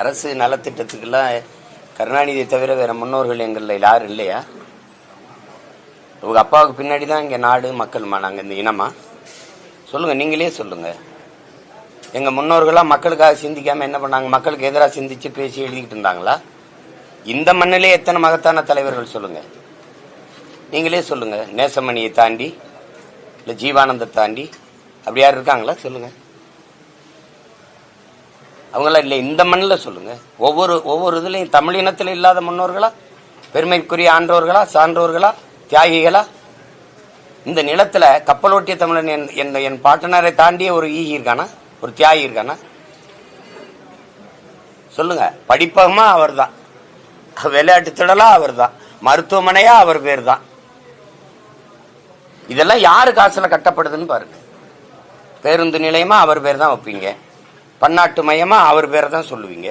அரசு நலத்திட்டத்துக்கெல்லாம் கருணாநிதியை தவிர வேற முன்னோர்கள் எங்களில் யாரும் இல்லையா? உங்க அப்பாவுக்கு பின்னாடி தான் இங்கே நாடு மக்கள்மா நாங்கள் இந்த இனமா? சொல்லுங்க நீங்களே சொல்லுங்க. எங்க முன்னோர்களாம் மக்களுக்காக சிந்திக்காம என்ன பண்ணாங்க? மக்களுக்கு எதிராக சிந்திச்சு பேசி எழுதிக்கிட்டு இருந்தாங்களா? இந்த மண்ணிலே எத்தனை மகத்தான தலைவர்கள் சொல்லுங்க. நீங்களே சொல்லுங்க. நேசமணியை தாண்டி இல்லை ஜீவானந்த தாண்டி அப்படி யார் இருக்காங்களா? சொல்லுங்கள் அவங்களாம் இல்லை இந்த மண்ணில் சொல்லுங்கள் ஒவ்வொரு ஒவ்வொரு இதுலையும் தமிழினத்தில் இல்லாத முன்னோர்களா? பெருமைக்குரிய ஆன்றோர்களா? சான்றோர்களா? தியாகிகளா? இந்த நிலத்தில் கப்பலோட்டிய தமிழன் என் என் என் பாட்டனரை தாண்டிய ஒரு ஈகி இருக்கானா? ஒரு தியாகி இருக்கானா? சொல்லுங்க. படிப்பகமா அவர் தான் விளையாட்டு திடலா அவர் தான் மருத்துவமனையா அவர் பேர் தான் இதெல்லாம் யாரு காசுல கட்டப்படுதுன்னு பாருங்க. பேருந்து நிலையமா அவர் பேர் தான் வைப்பீங்க. பன்னாட்டு மையமா அவர் பேரை தான் சொல்லுவீங்க.